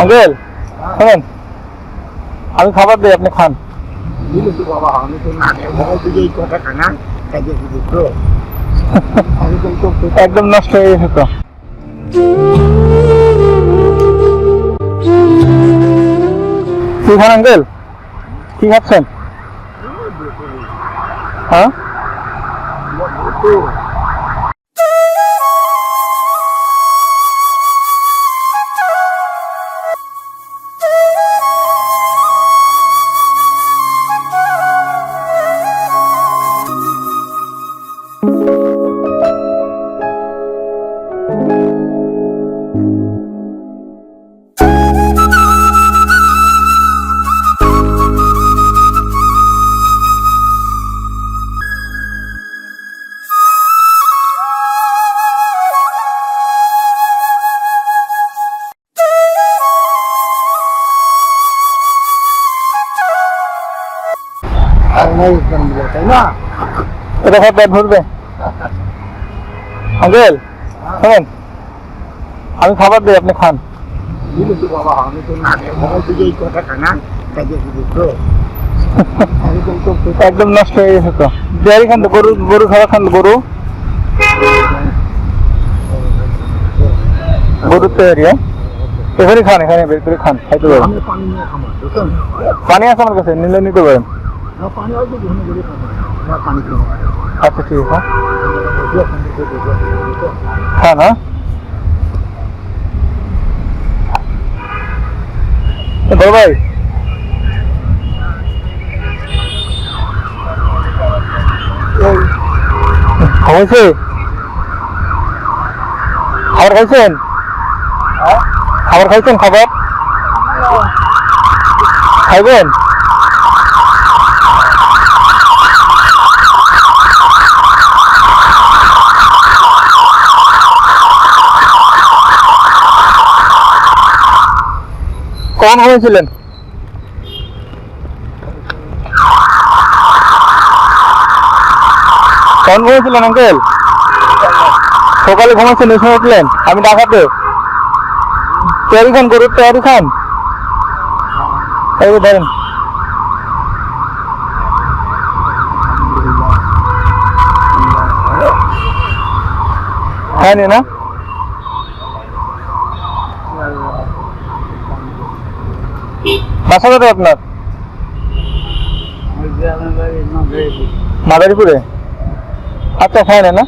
Uncle, শোনেন, আমি খাবার দিই, আপনি খান। একদম নষ্ট হয়ে গেছে তো। কি খান আঙ্কেল? কি খাচ্ছেন? হ্যাঁ? তাই না? এটা খাবার পেট ভরবে আঙ্কেল শোনেন আমি খাবার দিই আপনি খান। বাবা আমি তো না এই একদম নষ্ট হয়ে গেছে তো। ডেয়ারি খান তো গরু গরু খাবার খান গরু? গরুর তৈরি হ্যাঁ? এখানে খান এখানে বের করে খান খাইতে পারেন পানি আছে আমার কাছে নিলে নিতে পারেন। না না আচ্ছা ঠিক আছে। হ্যাঁ? বড় ভাই। হয়েছে? খাবার খাইছেন? খাবার খাইছেন, খাবার? খাইবেন? কখন ঘুমিয়েছিলেন কখন ঘুমিয়েছিলেন আঙ্কেল? সকালে ঘুমাচ্ছেন সময় উঠলেন? আমি ডাকাতে। তৈরি খান, গরুর তৈরি খান। এই ধরেন। খায়নি না? বাসা কোথায় আপনার? মাদারীপুরে। আচ্ছা না না